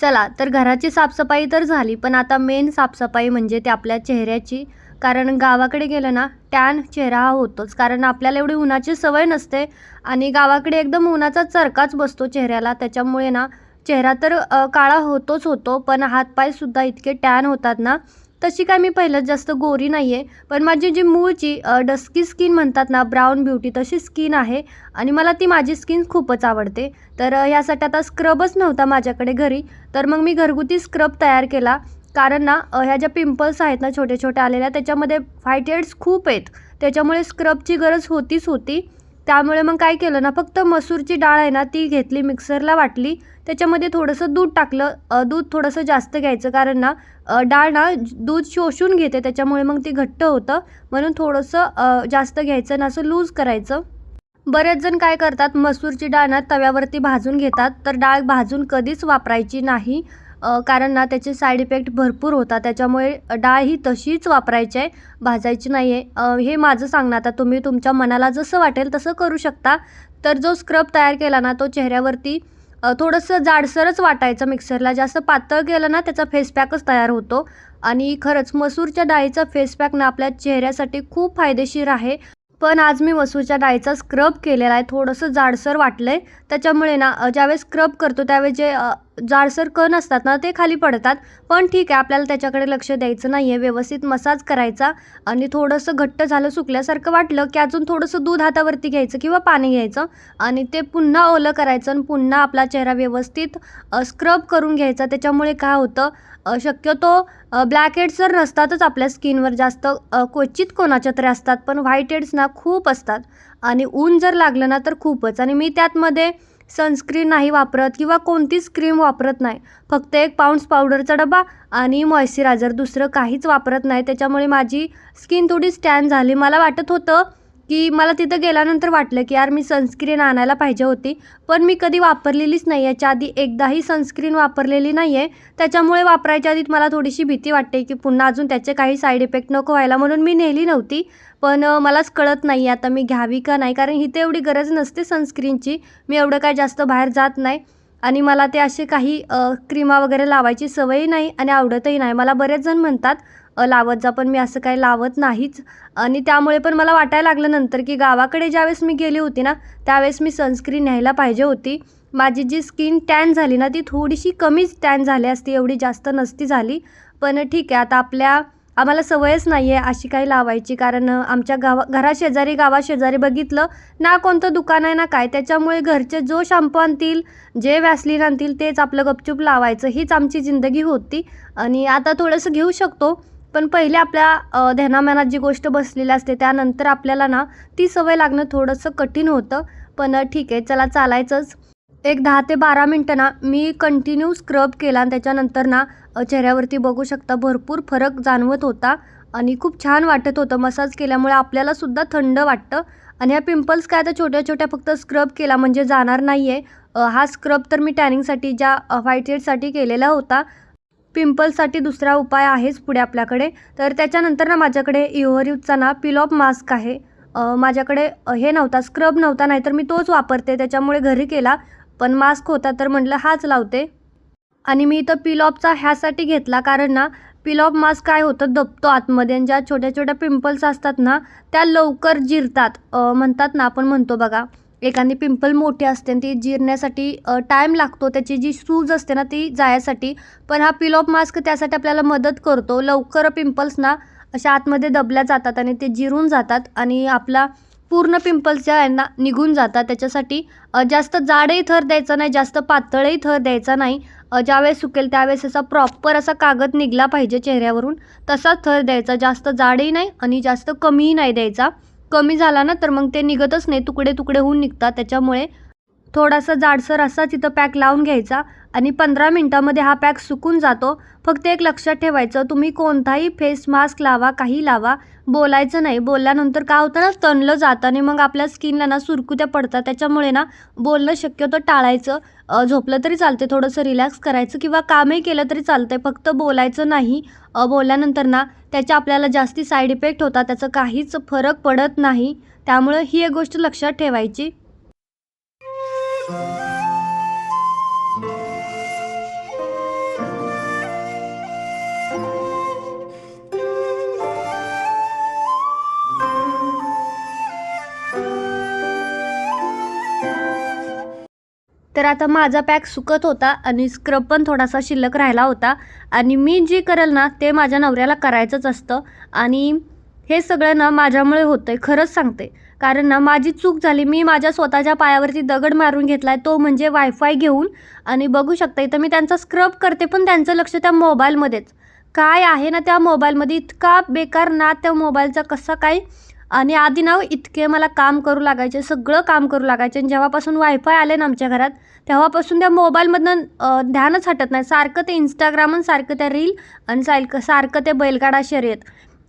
चला तर घराची साफसफाई तर झाली पण आता मेन साफसफाई म्हणजे ते आपल्या चेहऱ्याची. कारण गावाकडे गेलं ना टॅन चेहरा हा होतोच. कारण आपल्याला एवढी उन्हाची सवय नसते आणि गावाकडे एकदम उन्हाचा चरकाच बसतो चेहऱ्याला. त्याच्यामुळे ना चेहरा तर काळा होतोच होतो पण हातपायसुद्धा इतके टॅन होतात ना तशी काय मी पहिलं जास्त गोरी नाही आहे पण माझी जी मूळची डस्की स्किन म्हणतात ना ब्राऊन ब्युटी तशी स्किन आहे आणि मला ती माझी स्किन खूपच आवडते. तर ह्यासाठी आता स्क्रबच नव्हता माझ्याकडे घरी तर मग मी घरगुती स्क्रब तयार केला. कारण ना ह्या ज्या पिंपल्स आहेत ना छोट्या छोट्या आलेल्या त्याच्यामध्ये व्हाईट हेड्स खूप आहेत. त्याच्यामुळे स्क्रबची गरज होतीच होती. त्यामुळे मग काय केलं ना फक्त मसूरची डाळ आहे ना ती घेतली मिक्सरला वाटली. त्याच्यामध्ये थोडंसं दूध टाकलं. दूध थोडंसं जास्त घ्यायचं कारण ना डाळ ना दूध शोषून घेते. त्याच्यामुळे मग ती घट्ट होतं. म्हणून थोडंसं जास्त घ्यायचं ना असं लूज करायचं. बरेच जण काय करतात मसूरची डाळ ना तव्यावरती भाजून घेतात. तर डाळ भाजून कधीच वापरायची नाही. कारण ना त्याचे साईड इफेक्ट भरपूर होता त्याच्यामुळे डाळ ही तशीच वापरायची आहे भाजायची नाही आहे हे माझं सांगणं आता तुम्ही तुमच्या मनाला जसं वाटेल तसं करू शकता. तर जो स्क्रब तयार केला ना तो चेहऱ्यावरती थोडंसं जाडसरच वाटायचं मिक्सरला जास्त पातळ केलं ना त्याचा फेस पॅकच तयार होतो. आणि खरंच मसूरच्या डाळीचा फेस पॅक ना आपल्या चेहऱ्यासाठी खूप फायदेशीर आहे. पण आज मी मसूरच्या डाळीचा स्क्रब केलेला आहे. थोडंसं जाडसर वाटलं आहे त्याच्यामुळे ना ज्यावेळेस स्क्रब करतो त्यावेळेस जे जाडसर कण असतात ना ते खाली पडतात. पण ठीक आहे आपल्याला त्याच्याकडे लक्ष द्यायचं नाही आहे व्यवस्थित मसाज करायचा आणि थोडंसं घट्ट झालं सुकल्यासारखं वाटलं की अजून थोडंसं दूध हातावरती घ्यायचं किंवा पाणी घ्यायचं आणि ते पुन्हा ओलं करायचं आणि पुन्हा आपला चेहरा व्यवस्थित स्क्रब करून घ्यायचा. त्याच्यामुळे काय होतं शक्यतो ब्लॅक हेड्स तर नसतातच आपल्या स्किनवर जास्त क्वचित कोणाच्या तरी असतात. पण व्हाईट हेड्स ना खूप असतात आणि ऊन जर लागलं ना तर खूपच. आणि मी त्यातमध्ये सनस्क्रीन नाही वापरत किंवा कोणतीच क्रीम वापरत नाही. फक्त एक पाऊंड्स पावडरचा डबा आणि मॉइश्चरायझर. दुसरं काहीच वापरत नाही. त्याच्यामुळे माझी स्किन थोडी स्टॅन झाली. मला वाटत होतं की मला तिथं गेल्यानंतर वाटलं की यार मी सनस्क्रीन आणायला पाहिजे होती पण मी कधी वापरलेलीच नाही याच्या आधी एकदाही सनस्क्रीन वापरलेली नाही आहे. त्याच्यामुळे वापरायच्या आधीत मला थोडीशी भीती वाटते की पुन्हा अजून त्याचे काही साईड इफेक्ट नको व्हायला म्हणून मी नेली नव्हती. पण मलाच कळत नाही आता मी घ्यावी का नाही कारण इथे एवढी गरज नसते सनस्क्रीनची मी एवढं काय जास्त बाहेर जात नाही. आणि मला ते असे काही क्रीमा वगैरे लावायची सवयही नाही आणि आवडतही नाही. मला बरेच जण म्हणतात लावत जा पण मी असं काही लावत नाहीच. आणि त्यामुळे पण मला वाटायला लागलं नंतर की गावाकडे ज्यावेळेस मी गेली होती ना त्यावेळेस मी सनस्क्रीन न्यायला पाहिजे होती. माझी जी स्किन टॅन झाली ना ती थोडीशी कमीच टॅन झाली असती एवढी जास्त नसती झाली. पण ठीक आहे आता आपल्या आम्हाला सवयच नाही आहे अशी काही लावायची. कारण आमच्या गावा घराशेजारी गावाशेजारी बघितलं ना कोणतं दुकान आहे ना काय त्याच्यामुळे घरचे जो शॅम्पू आणतील जे वॅसलीन आणतील तेच आपलं गपचूप लावायचं हीच आमची जिंदगी होती. आणि आता थोडंसं घेऊ शकतो. पण पहिले आपल्या ध्यानामनात जी गोष्ट बसलेली असते त्यानंतर आपल्याला ना ती सवय लागणं थोडंसं कठीण होतं. पण ठीक आहे चला चालायचंच. एक दहा ते बारा मिनटं ना मी कंटिन्यू स्क्रब केला आणि त्याच्यानंतर ना चेहऱ्यावरती बघू शकता भरपूर फरक जाणवत होता आणि खूप छान वाटत होतं. मसाज केल्यामुळे आपल्यालासुद्धा थंड वाटतं. आणि ह्या पिंपल्स काय तर छोट्या छोट्या फक्त स्क्रब केला म्हणजे जाणार नाही आहे हा स्क्रब तर मी टॅनिंगसाठी ज्या व्हाईट हेडसाठी केलेला होता. पिंपल्ससाठी दुसरा उपाय आहेच पुढे आपल्याकडे. तर त्याच्यानंतर ना माझ्याकडे इओरिवचा ना पिलॉप मास्क आहे. माझ्याकडे हे नव्हता स्क्रब नव्हता नाहीतर मी तोच वापरते त्याच्यामुळे घरी केला. पण मास्क होता तर म्हटलं हाच लावते. आणि मी इथं पिलॉपचा ह्यासाठी घेतला कारण ना पिलॉप मास्क काय होतं दबतो आतमध्ये आणि ज्या छोट्या छोट्या पिंपल्स असतात ना त्या लवकर जिरतात. म्हणतात ना आपण म्हणतो बघा. एखादी पिंपल मोठी असते आणि ती जिरण्यासाठी टाईम लागतो. त्याची जी सूज असते ना ती जायसाठी. पण हा पिलॉप मास्क त्यासाठी आपल्याला मदत करतो. लवकर पिंपल्स ना अशा आतमध्ये दबल्या जातात आणि ते जिरून जातात आणि आपला पूर्ण पिंपल्स ज्या यांना निघून जातात. त्याच्यासाठी जास्त जाडही थर द्यायचा नाही जास्त पातळही थर द्यायचा नाही. ज्यावेळेस सुकेल त्यावेळेस असा प्रॉपर असा कागद निघला पाहिजे चेहऱ्यावरून. तसाच थर द्यायचा. जास्त जाडही नाही आणि जास्त कमीही नाही द्यायचा. कमी झाला ना तर मग ते निघतच नाही तुकडे तुकडे होऊन निघतात. त्याच्यामुळे थोडासा जाडसर असा तिथं पॅक लावून घ्यायचा आणि पंधरा मिनटामध्ये हा पॅक सुकून जातो. फक्त एक लक्षात ठेवायचं तुम्ही कोणताही फेस मास्क लावा काही लावा बोलायचं नाही. बोलल्यानंतर काय होतं ना तणलं जातं आणि मग आपल्या स्किनला ना सुरकुत्या पडतात. त्याच्यामुळे ना बोलणं शक्यतो टाळायचं. झोपलं तरी चालते थोडंसं रिलॅक्स करायचं किंवा कामही केलं तरी चालतंय. फक्त बोलायचं नाही. बोलल्यानंतर ना त्याच्या आपल्याला जास्ती साईड इफेक्ट होतात. त्याचं काहीच फरक पडत नाही. त्यामुळं ही एक गोष्ट लक्षात ठेवायची. तर आता माझा पॅक सुकत होता आणि स्क्रब पण थोडासा शिल्लक राहिला होता. आणि मी जे करेल ना ते माझ्या नवऱ्याला करायचंच असतं. आणि हे सगळं ना माझ्यामुळे होतं आहे खरंच सांगते. कारण ना माझी चूक झाली मी माझ्या स्वतःच्या पायावरती दगड मारून घेतला आहे तो म्हणजे वायफाय घेऊन. आणि बघू शकता इथं मी त्यांचा स्क्रब करते पण त्यांचं लक्ष त्या मोबाईलमध्येच काय आहे ना त्या मोबाईलमध्ये इतका बेकार ना त्या मोबाईलचा कसा काय? आणि आधी ना इतके मला काम करू लागायचे सगळं काम करू लागायचे. आणि जेव्हापासून वायफाय आले ना आमच्या घरात तेव्हापासून त्या मोबाईलमधनं ध्यानच हटत नाही. सारखं ते इंस्टाग्राम आणि सारखं त्या रील आणि सारखं सारखं ते बैलगाडा शर्यत.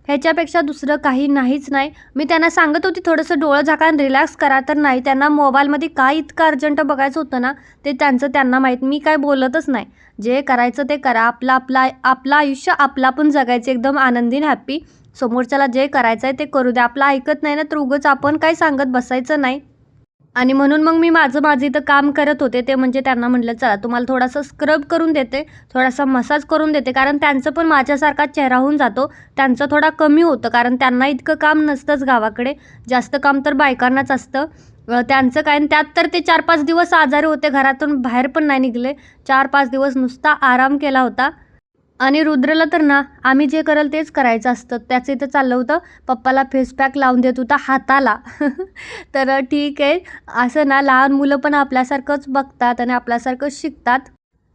ह्याच्यापेक्षा दुसरं काही नाहीच नाही. मी त्यांना सांगत होती थोडंसं डोळं झाका आणि रिलॅक्स करा. तर नाही त्यांना मोबाईलमध्ये काय इतकं अर्जंट बघायचं होतं ना ते त्यांचं त्यांना माहीत. मी काय बोलतच नाही. जे करायचं ते करा. आपलं आपलं आपलं आयुष्य आपला पण जगायचं. एकदम आनंदीन हॅप्पी समोरच्याला जे करायचं आहे ते करू द्या. आपलं ऐकत नाही ना तर उगंच आपण काय सांगत बसायचं नाही. आणि म्हणून मग मी माझं माझं इथं काम करत होते ते म्हणजे त्यांना म्हटलं चला तुम्हाला थोडासा स्क्रब करून देते थोडासा मसाज करून देते. कारण त्यांचं पण माझ्यासारखा चेहरा होऊन जातो त्यांचं थोडा कमी होतं कारण त्यांना इतकं काम नसतंच गावाकडे. जास्त काम तर बायकांनाच असतं. त्यांचं काय त्यात तर ते चार पाच दिवस आजारी होते घरातून बाहेर पण नाही निघले. चार पाच दिवस नुसता आराम केला होता. आणि रुद्रला तर ना आम्ही जे करेल तेच करायचं असतं. त्याचं इथं चाललं होतं. पप्पाला फेस पॅक लावून देत होता हाताला. तर ठीक आहे. असं ना लहान मुलं पण आपल्यासारखंच बघतात आणि आपल्यासारखंच शिकतात.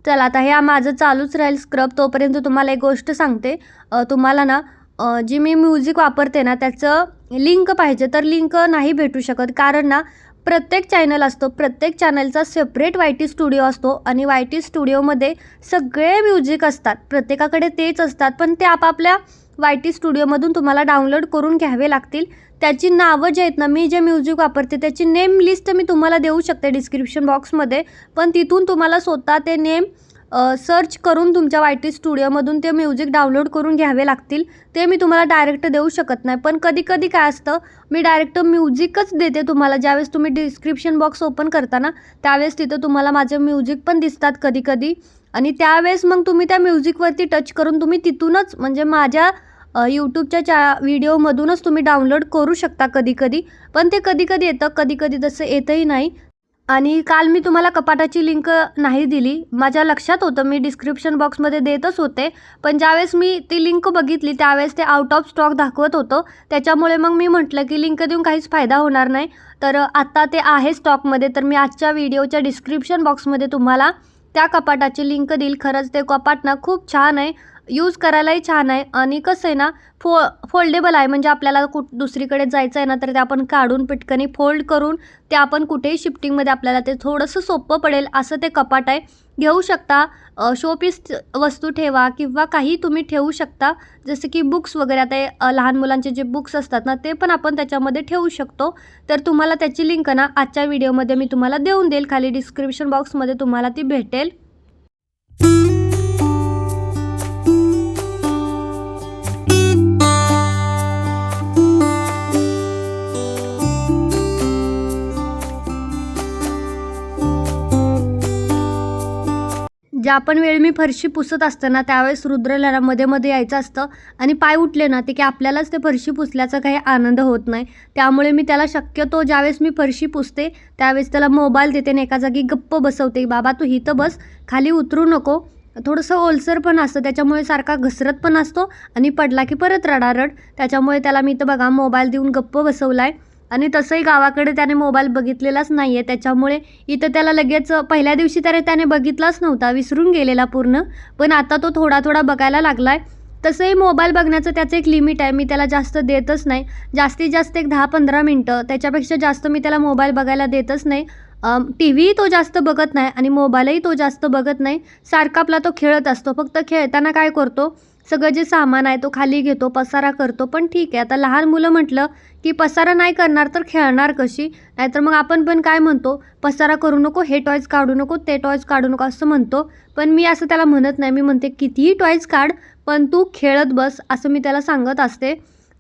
चला आता हे माझं चालूच राहील स्क्रब तोपर्यंत तुम्हाला एक गोष्ट सांगते. तुम्हाला ना जी मी म्युझिक वापरते ना त्याचं लिंक पाहिजे तर लिंक नाही भेटू शकत. कारण ना प्रत्येक चॅनल असतो प्रत्येक चॅनलचा सेपरेट वाय टी स्टुडिओ असतो आणि वाय टी स्टुडिओमध्ये सगळे म्युझिक असतात. प्रत्येकाकडे तेच असतात पण ते आपापल्या वाय टी स्टुडिओमधून तुम्हाला डाउनलोड करून घ्यावे लागतील. त्याची नावं जे आहेत ना मी जे म्युझिक वापरते त्याची नेम लिस्ट मी तुम्हाला देऊ शकते डिस्क्रिप्शन बॉक्समध्ये पण तिथून तुम्हाला स्वतः ते नेम सर्च करून तुमच्या वाय टी स्टुडिओमधून ते म्युझिक डाउनलोड करून घ्यावे लागतील. ते मी तुम्हाला डायरेक्ट देऊ शकत नाही. पण कधी कधी काय असतं मी डायरेक्ट म्युझिकच देते तुम्हाला. ज्यावेळेस तुम्ही डिस्क्रिप्शन बॉक्स ओपन करता ना त्यावेळेस तिथं तुम्हाला माझे म्युझिक पण दिसतात कधी कधी आणि त्यावेळेस मग तुम्ही त्या म्युझिकवरती टच करून तुम्ही तिथूनच म्हणजे माझ्या यूट्यूबच्या चा व्हिडिओमधूनच तुम्ही डाउनलोड करू शकता कधी कधी पण ते कधी कधी येतं. कधी कधी तसं येतही नाही. आणि काल मी तुम्हाला कपाटाची लिंक नाही दिली. माझ्या लक्षात होतं मी डिस्क्रिप्शन बॉक्समध्ये देतच होते. पण ज्यावेळेस मी ती लिंक बघितली त्यावेळेस ते आउट ऑफ स्टॉक दाखवत होतं. त्याच्यामुळे मग मी म्हटलं की लिंक देऊन काहीच फायदा होणार नाही. तर आत्ता ते आहे स्टॉकमध्ये तर मी आजच्या व्हिडिओच्या डिस्क्रिप्शन बॉक्समध्ये तुम्हाला त्या कपाटाची लिंक देईल. खरंच ते कपाट ना खूप छान आहे. यूज करायलाही छान आहे. आणि कसं आहे ना फो फोल्डेबल आहे. म्हणजे आपल्याला कुठ दुसरीकडे जायचं आहे ना तर ते आपण काढून पिटकनी फोल्ड करून ते आपण कुठेही शिफ्टिंगमध्ये आपल्याला ते थोडंसं सोपं पडेल असं ते कपाट आहे. घेऊ शकता शोपीस वस्तू ठेवा किंवा काही तुम्ही ठेवू शकता. जसं की बुक्स वगैरे आता लहान मुलांचे जे बुक्स असतात ना ते पण आपण त्याच्यामध्ये ठेवू शकतो. तर तुम्हाला त्याची लिंक ना आजच्या व्हिडिओमध्ये मी तुम्हाला देऊन देईल. खाली डिस्क्रिप्शन बॉक्समध्ये तुम्हाला ती भेटेल. ज्या पण वेळी मी फरशी पुसत असतं ना त्यावेळेस रुद्रला मध्ये मध्ये यायचं असतं आणि पाय उठले ना ते की आपल्यालाच ते फरशी पुसल्याचा काही आनंद होत नाही. त्यामुळे मी त्याला शक्यतो ज्यावेळेस मी फरशी पुसते त्यावेळेस त्याला मोबाईल देते आणि एका जागी गप्प बसवते बाबा तू हिथं बस खाली उतरू नको. थोडंसं ओलसर पण असतं त्याच्यामुळे सारखा घसरत पण असतो आणि पडला की परत रडारड. त्याच्यामुळे त्याला मी इथं बघा मोबाईल देऊन गप्प बसवला आहे आणि तसंही गावाकडे त्याने मोबाईल बघितलेलाच नाही आहे त्याच्यामुळे इथं त्याला लगेच पहिल्या दिवशी तर त्याने बघितलाच नव्हता विसरून गेलेला पूर्ण. पण आता तो थोडा थोडा बघायला लागला आहे तसंही मोबाईल बघण्याचं त्याचं एक लिमिट आहे. मी त्याला जास्त देतच नाही. जास्तीत जास्त एक दहा पंधरा मिनटं. त्याच्यापेक्षा जास्त मी त्याला मोबाईल बघायला देतच नाही. टी व्हीही तो जास्त बघत नाही आणि मोबाईलही तो जास्त बघत नाही. सारखा आपला तो खेळत असतो. फक्त खेळताना काय करतो? सगळं जे सामान आहे तो खाली घेतो पसारा करतो. पण ठीक आहे आता लहान मुलं म्हटलं की पसारा नाही करणार तर खेळणार कशी? नाहीतर मग आपण पण काय म्हणतो? पसारा करू नको हे टॉयज काढू नको ते टॉयज काढू नको असं म्हणतो. पण मी असं त्याला म्हणत नाही. मी म्हणते कितीही टॉयज काढ पण तू खेळत बस असं मी त्याला सांगत असते.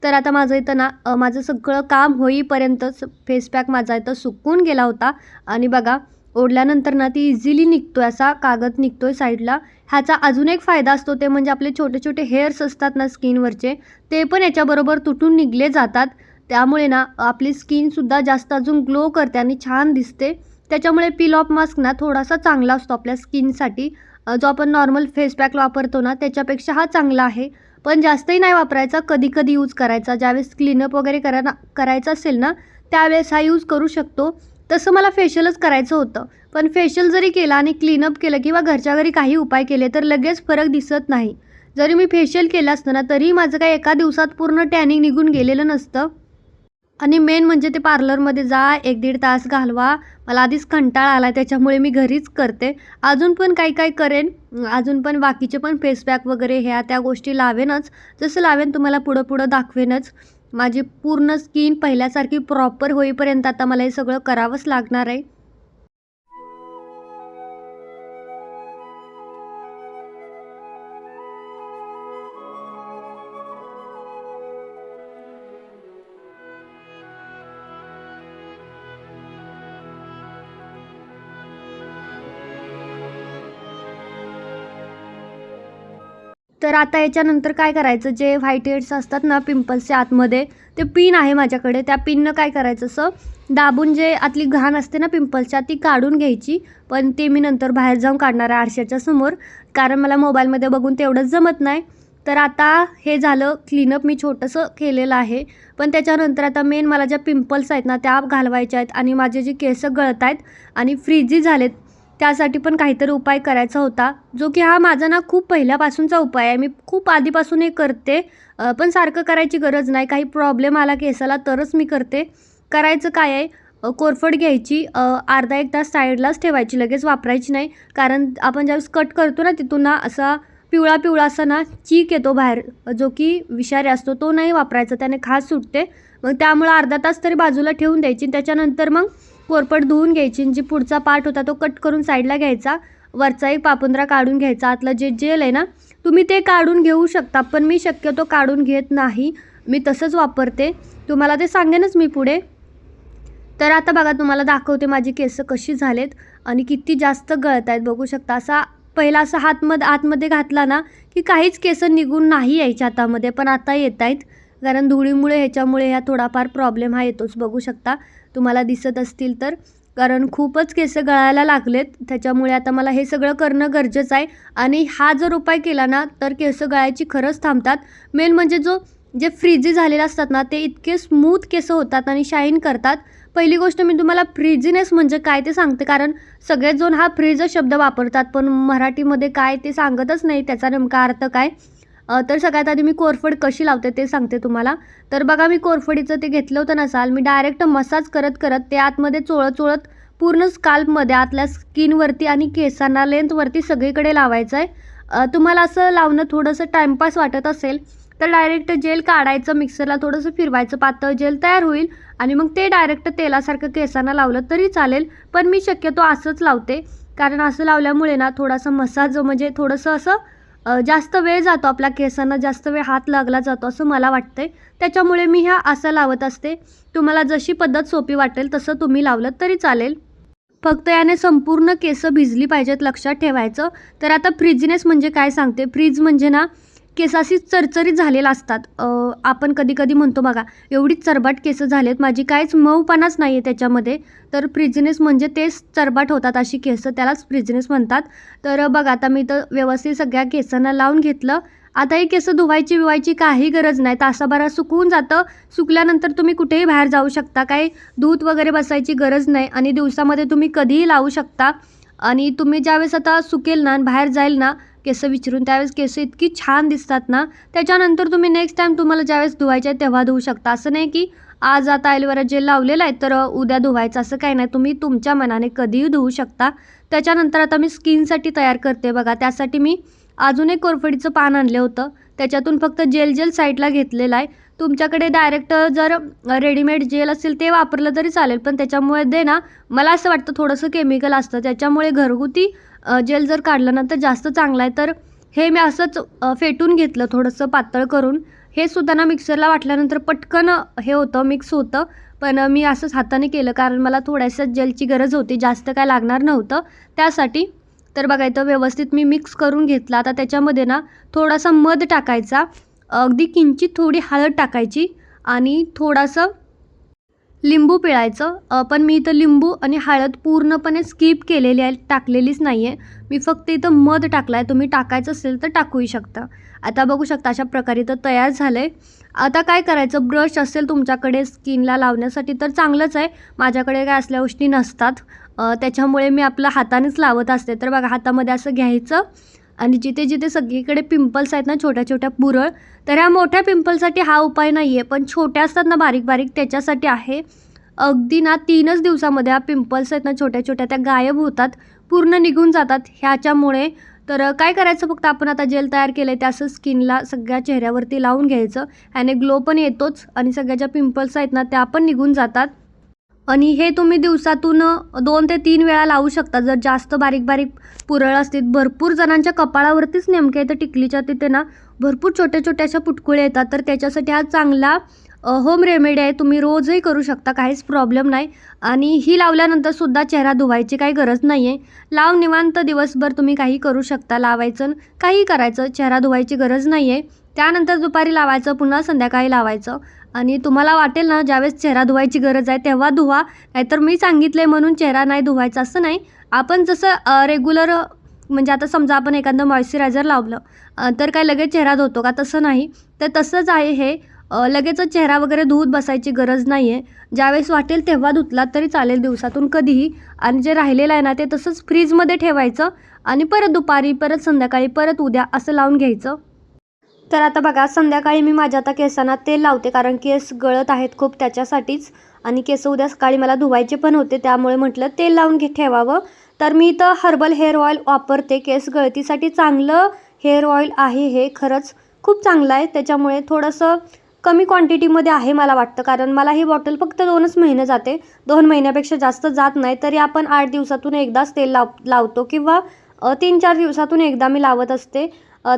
तर आता माझं इथं ना माझं सगळं काम होईपर्यंतच फेस पॅक माझा इथं सुकून गेला होता. आणि बघा ओढल्यानंतर ना ती इझिली निघतोय असा कागद निघतो आहे साईडला. ह्याचा अजून एक फायदा असतो ते म्हणजे आपले छोटे छोटे हेअर्स असतात ना स्किनवरचे ते पण याच्याबरोबर तुटून निघले जातात. त्यामुळे ना आपली स्किनसुद्धा जास्त अजून ग्लो करते आणि छान दिसते. त्याच्यामुळे पील ऑफ मास्क ना थोडासा चांगला असतो आपल्या स्किनसाठी जो आपण नॉर्मल फेस पॅक वापरतो ना त्याच्यापेक्षा हा चांगला आहे. पण जास्तही नाही वापरायचा कधी कधी यूज करायचा. ज्यावेळेस क्लीनअप वगैरे करा करायचं असेल ना त्यावेळेस हा यूज करू शकतो. तसं मला फेशियलच करायचं होतं. पण फेशियल जरी केला आणि क्लीनअप केलं किंवा घरच्या घरी काही उपाय केले तर लगेच फरक दिसत नाही. जरी मी फेशियल केलं असतं ना तरी माझं काही एका दिवसात पूर्ण टॅनिंग निघून गेलेलं नसतं. आणि मेन म्हणजे ते पार्लरमध्ये जा एक दीड तास घालवा. मला आधीच कंटाळा आला त्याच्यामुळे मी घरीच करते. अजून पण काही काही करेन? अजून पण बाकीचे पण फेसपॅक वगैरे ह्या त्या गोष्टी लावेनच. जसं लावेन तुम्हाला पुढं पुढं दाखवेनच. माझी पूर्ण स्किन पहिल्यासारखी प्रॉपर होईपर्यंत आता मला हे सगळं करावंच लागणार आहे. तर आता याच्यानंतर काय करायचं? जे व्हाईट हेड्स असतात ना पिंपल्सच्या आतमध्ये ते पिन आहे माझ्याकडे. त्या पिननं काय करायचं? असं दाबून जे आतली घाण असते ना पिंपल्सच्या ती काढून घ्यायची. पण ते मी नंतर बाहेर जाऊन काढणार आहे आरशाच्या समोर. कारण मला मोबाईलमध्ये बघून तेवढंच जमत नाही. तर आता हे झालं क्लीनअप मी छोटंसं केलेलं आहे. पण त्याच्यानंतर आता मेन मला ज्या पिंपल्स आहेत ना त्या घालवायच्या आहेत. आणि माझे जे केस गळत आहेत आणि फ्रीजी झालेत त्यासाठी पण काहीतरी उपाय करायचा होता जो की हा माझा ना खूप पहिल्यापासूनचा उपाय आहे. मी खूप आधीपासून हे करते पण सारखं करायची गरज नाही. काही प्रॉब्लेम आला केसाला तरच मी करते. करायचं काय आहे? कोरफड घ्यायची अर्धा एक तास साईडलाच ठेवायची लगेच वापरायची नाही. कारण आपण ज्यावेळेस कट करतो ना तिथून ना असा पिवळा पिवळा असा ना चीक येतो बाहेर. जो की विषारी असतो तो नाही वापरायचा. त्याने खास सुटते. मग त्यामुळं अर्धा तास तरी बाजूला ठेवून द्यायची. त्याच्यानंतर मग कोरपड धुवून घ्यायची आणि जी पुढचा पार्ट होता तो कट करून साईडला घ्यायचा. वरचा एक पापुंद्रा काढून घ्यायचा. आतलं जे जेल आहे ना तुम्ही ते काढून घेऊ शकता पण मी शक्यतो काढून घेत नाही. मी तसंच वापरते. तुम्हाला ते सांगेनच मी पुढे. तर आता बघा तुम्हाला दाखवते माझी केस कशी झालेत आणि किती जास्त गळत आहेत. बघू शकता असा पहिला असा हातमध्ये आतमध्ये घातला ना की काहीच केस निघून नाही यायच्या हातामध्ये पण आता येत आहेत कारण धुळीमुळे ह्याच्यामुळे ह्या थोडाफार प्रॉब्लेम हा येतोच. बघू शकता तुम्हाला दिसत असतील तर. कारण खूपच केस गळायला लागलेत. त्याच्यामुळे आता मला हे सगळं करणं गरजेचं आहे. आणि हा जर उपाय केला ना तर केस गळायची खरंच थांबतात. मेन म्हणजे जो जे फ्रीजी झालेले असतात ना ते इतके स्मूथ केस होतात आणि शाईन करतात. पहिली गोष्ट मी तुम्हाला फ्रीजीनेस म्हणजे काय ते सांगते. कारण सगळेच जण हा फ्रीज शब्द वापरतात पण मराठीमध्ये काय ते सांगतच नाही. त्याचा नेमका अर्थ काय? तर सगळ्यात आधी मी कोरफड कशी लावते ते सांगते तुम्हाला. तर बघा मी कोरफडीचं ते घेतलं होतं नसाल मी डायरेक्ट मसाज करत करत ते आतमध्ये चोळत चोळत पूर्ण स्काल्पमध्ये आतल्या स्किनवरती आणि केसांना लेंथवरती सगळीकडे लावायचं आहे. तुम्हाला असं लावणं थोडंसं टाईमपास वाटत असेल तर डायरेक्ट जेल काढायचं मिक्सरला थोडंसं फिरवायचं पातळ जेल तयार होईल आणि मग ते डायरेक्ट तेलासारखं केसांना लावलं तरी चालेल पण मी शक्यतो असंच लावते. कारण असं लावल्यामुळे ना थोडासा मसाज म्हणजे थोडंसं असं जास्त वेळ जातो आपल्या केसांना जास्त वेळ हात लागला जातो असं मला वाटतंय. त्याच्यामुळे मी ह्या असं लावत असते. तुम्हाला जशी पद्धत सोपी वाटेल तसं तुम्ही लावलं तरी चालेल. फक्त याने संपूर्ण केस भिजली पाहिजेत लक्षात ठेवायचं. तर आता फ्रीजनेस म्हणजे काय सांगते? फ्रीज म्हणजे ना केस अशी चरचरीत झालेला असतात. आपण कधी कधी म्हणतो बघा एवढी चरबाट केस झालेत माझी काहीच मऊपणाच नाही आहे त्याच्यामध्ये. तर फ्रिजनेस म्हणजे तेच चरबाट होतात अशी केस त्यालाच फ्रिजनेस म्हणतात. तर बघा आता मी तर व्यवस्थित सगळ्या केसांना लावून घेतलं. आता हे केस धुवायची विवायची काही गरज नाही. तासाभरात सुकून जातं. सुकल्यानंतर तुम्ही कुठेही बाहेर जाऊ शकता. काही दूध वगैरे बसायची गरज नाही आणि दिवसामध्ये तुम्ही कधीही लावू शकता. आणि तुम्ही ज्यावेळेस आता सुकेल ना आणि बाहेर जाईल ना केस विचरून त्यावेळेस केस इतकी छान दिसतात ना त्याच्यानंतर तुम्ही नेक्स्ट टाईम तुम्हाला ज्यावेळेस धुवायचे आहे तेव्हा धुवू शकता. असं नाही की आज आता ॲलोवेरा जेल लावलेलं आहे तर उद्या धुवायचं असं काही नाही. तुम्ही तुमच्या मनाने कधीही धुवू शकता. त्याच्यानंतर आता मी स्किनसाठी तयार करते बघा. त्यासाठी मी अजून एक कोरफडीचं पान आणलं होतं. त्याच्यातून फक्त जेल जेल साईडला घेतलेलं आहे. तुमच्याकडे डायरेक्ट जर रेडीमेड जेल असेल ते वापरलं तरी चालेल. पण त्याच्यामुळे दे ना मला असं वाटतं थोडंसं केमिकल असतं. त्याच्यामुळे घरगुती जेल जर काढलं ना तर जास्त चांगलं आहे. तर हे मी असंच फेटून घेतलं थोडंसं पातळ करून. हे सुद्धा ना मिक्सरला वाटल्यानंतर पटकन हे होतं मिक्स होतं. पण मी असंच हाताने केलं कारण मला थोड्याशा जेलची गरज होती. जास्त काय लागणार नव्हतं त्यासाठी. तर बघा इथं व्यवस्थित मी मिक्स करून घेतला. आता त्याच्यामध्ये ना थोडासा मध टाकायचा. अगदी किंचित थोडी हळद टाकायची. आणि थोडासा लिंबू पिळायचं. पण मी इथं लिंबू आणि हळद पूर्णपणे स्किप केलेली आहे टाकलेलीच नाही आहे मी फक्त इथं मध टाकला आहे तुम्ही टाकायचं असेल तर टाकूही शकता. आता बघू शकता अशा प्रकारे इथं तयार झालं आहे आता काय करायचं? ब्रश असेल तुमच्याकडे स्किनला लावण्यासाठी तर चांगलंच आहे. माझ्याकडे काय असल्या गोष्टी नसतात. त्याच्यामुळे मी आपलं हातानेच लावत असते. तर बघा हातामध्ये असं घ्यायचं. आणि जिथे जिथे सगळीकडे पिंपल्स आहेत ना छोट्या छोट्या पुरळ तर ह्या मोठ्या पिंपलसाठी हा उपाय नाही आहे पण छोट्या असतात ना बारीक बारीक त्याच्यासाठी आहे. अगदी ना तीनच दिवसामध्ये हा पिंपल्स आहेत ना छोट्या छोट्या त्या गायब होतात पूर्ण निघून जातात ह्याच्यामुळे. तर काय करायचं फक्त आपण आता जेल तयार केलं आहे त्या असं स्किनला सगळ्या चेहऱ्यावरती लावून घ्यायचं ह्याने ग्लो पण येतोच आणि सगळ्या ज्या पिंपल्स आहेत ना त्या पण निघून जातात. आणि हे तुम्ही दिवसातून दोन ते तीन वेळा लावू शकता. जर जास्त बारीक बारीक पुरळ असतील भरपूर जणांच्या कपाळावरतीच नेमके तर टिकलीच्या तिथे ना भरपूर छोट्या छोट्या अशा पुटकुळे येतात. तर त्याच्यासाठी हा चांगला होम रेमेडी आहे. तुम्ही रोजही करू शकता काहीच प्रॉब्लेम नाही. आणि ही लावल्यानंतर सुद्धा चेहरा धुवायची काही गरज नाही आहे लाव निवांत दिवसभर तुम्ही काही करू शकता. लावायचं काही करायचं चेहरा धुवायची गरज नाही आहे त्यानंतर दुपारी लावायचं पुन्हा संध्याकाळी लावायचं. आणि तुम्हाला वाटेल ना ज्यावेळेस चेहरा धुवायची गरज आहे तेव्हा धुवा. नाहीतर मी सांगितलं आहे म्हणून चेहरा नाही धुवायचा असं नाही. आपण जसं रेग्युलर म्हणजे आता समजा आपण एखादं मॉइश्चरायझर लावलं तर काय लगेच चेहरा धुतो का? तसं नाही. तर तसंच आहे हे. लगेचच चेहरा वगैरे धुवत बसायची गरज नाही आहे ज्यावेळेस वाटेल तेव्हा धुतलात तरी चालेल दिवसातून कधीही. आणि जे राहिलेलं आहे ना ते तसंच फ्रीजमध्ये ठेवायचं. आणि परत दुपारी परत संध्याकाळी परत उद्या असं लावून घ्यायचं. तर आता बघा संध्याकाळी मी माझ्या आता केसांना तेल लावते कारण केस गळत आहेत खूप त्याच्यासाठीच. आणि केस उद्या सकाळी मला धुवायचे पण होते त्यामुळे म्हटलं तेल लावून घे ठेवावं. तर मी इथं हर्बल हेअर ऑइल वापरते. केस गळतीसाठी चांगलं हेअर ऑइल आहे हे खरंच खूप चांगलं आहे. त्याच्यामुळे थोडंसं कमी क्वांटिटीमध्ये आहे मला वाटतं कारण मला ही बॉटल फक्त दोनच महिने जाते. दोन महिन्यापेक्षा जास्त जात नाही तरी आपण आठ दिवसातून एकदाच तेल लाव लावतो किंवा तीन चार दिवसातून एकदा मी लावत असते.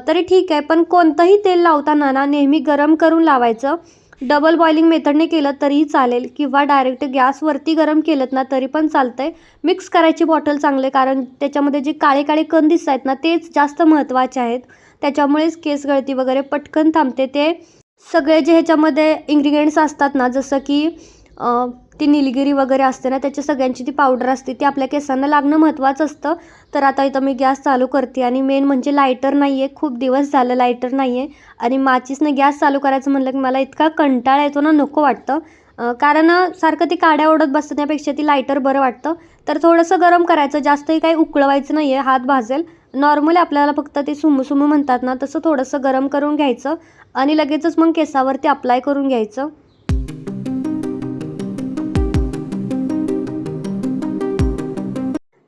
तरी ठीक आहे पण कोणतंही तेल लावताना ना नेहमी गरम करून लावायचं. डबल बॉइलिंग मेथडने केलं तरीही चालेल किंवा डायरेक्ट गॅसवरती गरम केलं ना तरी पण चालतं आहे मिक्स करायची बॉटल चांगले कारण त्याच्यामध्ये जे काळे काळे कण दिसत आहेत ना तेच जास्त महत्त्वाचे आहेत. त्याच्यामुळेच केस गळती वगैरे पटकन थांबते. ते सगळे जे ह्याच्यामध्ये इन्ग्रेडियंट्स असतात ना जसं की ती निलगिरी वगैरे असते ना त्याची सगळ्यांची ती पावडर असते ती आपल्या केसांना लागणं महत्त्वाचं असतं. तर आता इथं मी गॅस चालू करते आणि मेन म्हणजे लायटर नाही आहे खूप दिवस झालं लायटर नाही आहे आणि माचीसनं गॅस चालू करायचं म्हणलं की मला इतका कंटाळा येतो ना नको वाटतं. कारण सारखं ती काड्या ओढत बसण्यापेक्षा ती लायटर बरं वाटतं. तर थोडंसं गरम करायचं जास्तही काही उकळवायचं नाही आहे हात भाजेल. नॉर्मली आपल्याला फक्त ते सुमू सुमू म्हणतात ना तसं थोडंसं गरम करून घ्यायचं. आणि लगेचच मग केसावरती अप्लाय करून घ्यायचं.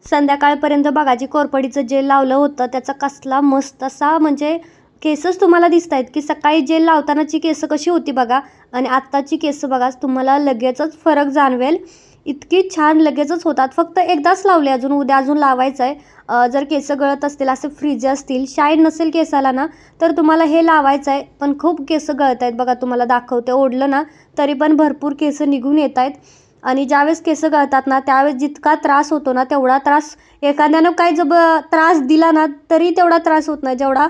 संध्याकाळपर्यंत बघा जी कोरपडीचं जेल लावलं होतं त्याचा कसला मस्त असा म्हणजे केसच तुम्हाला दिसत आहेत की सकाळी जेल लावतानाची केसं कशी होती बघा आणि आत्ताची केसं बघा तुम्हाला लगेचच फरक जाणवेल. इतकी छान लगेचच होतात. फक्त एकदाच लावले अजून उद्या अजून लावायचं आहे जर केस गळत असतील असे फ्रीज असतील शाईन नसेल केसाला ना तर तुम्हाला हे लावायचं आहे पण खूप केस गळत आहेत बघा तुम्हाला दाखवते ओढलं ना तरी पण भरपूर केस निघून येत आहेत आणि ज्यावेळेस केस गळतात ना त्यावेळेस जितका त्रास होतो ना तेवढा त्रास एखाद्यानं काय जब त्रास दिला ना तरी तेवढा त्रास होत नाही. जेवढा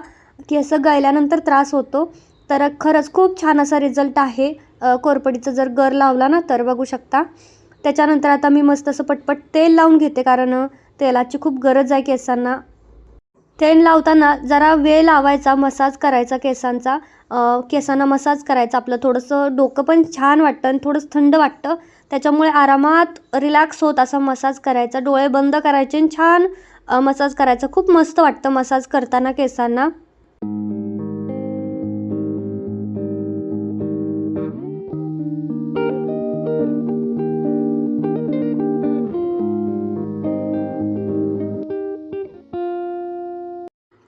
केस गळल्यानंतर त्रास होतो. तर खरंच खूप छान असा रिझल्ट आहे. कोरपडीचं जर गर लावला ना तर बघू शकता. त्याच्यानंतर आता मी मस्त असं पटपट तेल लावून घेते कारण तेलाची खूप गरज आहे केसांना. तेल लावताना जरा वेळ लावायचा मसाज करायचा केसांचा. केसांना मसाज करायचा आपलं थोडंसं डोकं पण छान वाटतं आणि थोडंसं थंड वाटतं. त्याच्यामुळे आरामात रिलॅक्स होत असा मसाज करायचा. डोळे बंद करायचे आणि छान मसाज करायचा. खूप मस्त वाटतं मसाज करताना केसांना.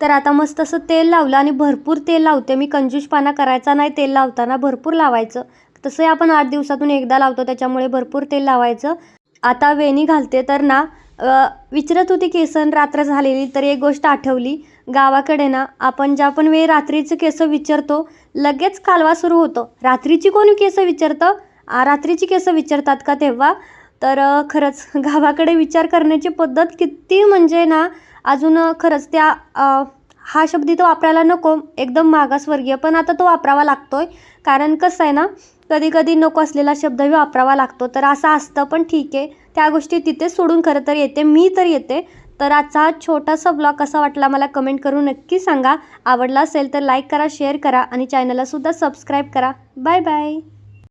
तर आता मस्त असं तेल लावलं आणि भरपूर तेल लावते. मी कंजूसपणा करायचा नाही तेल लावताना भरपूर लावायचं. तसंही आपण आठ दिवसातून एकदा लावतो त्याच्यामुळे भरपूर तेल लावायचं. आता वेणी घालते तर ना विचारत होती केसन रात्र झालेली तर एक गोष्ट आठवली. गावाकडे ना आपण ज्या पण वेळी रात्रीचं केस विचारतो लगेच कालवा सुरू होतो. रात्रीची कोणी केस विचारतं? रात्रीची केस विचारतात का तेव्हा? तर खरंच गावाकडे विचार करण्याची पद्धत किती म्हणजे ना अजून खरंच त्या हा शब्द इथं वापरायला नको. एकदम मागासवर्गीय पण आता तो वापरावा लागतो आहे कारण कसं आहे ना कधी कधी नको असलेला शब्दही वापरावा लागतो. तर असं असतं पण ठीक आहे. त्या गोष्टी तिथेच सोडून खरं तर येते. मी तर येते. तर आजचा हा छोटासा ब्लॉग कसा वाटला मला कमेंट करून नक्की सांगा. आवडला असेल तर लाईक करा शेअर करा आणि चॅनललासुद्धा सबस्क्राईब करा. Bye bye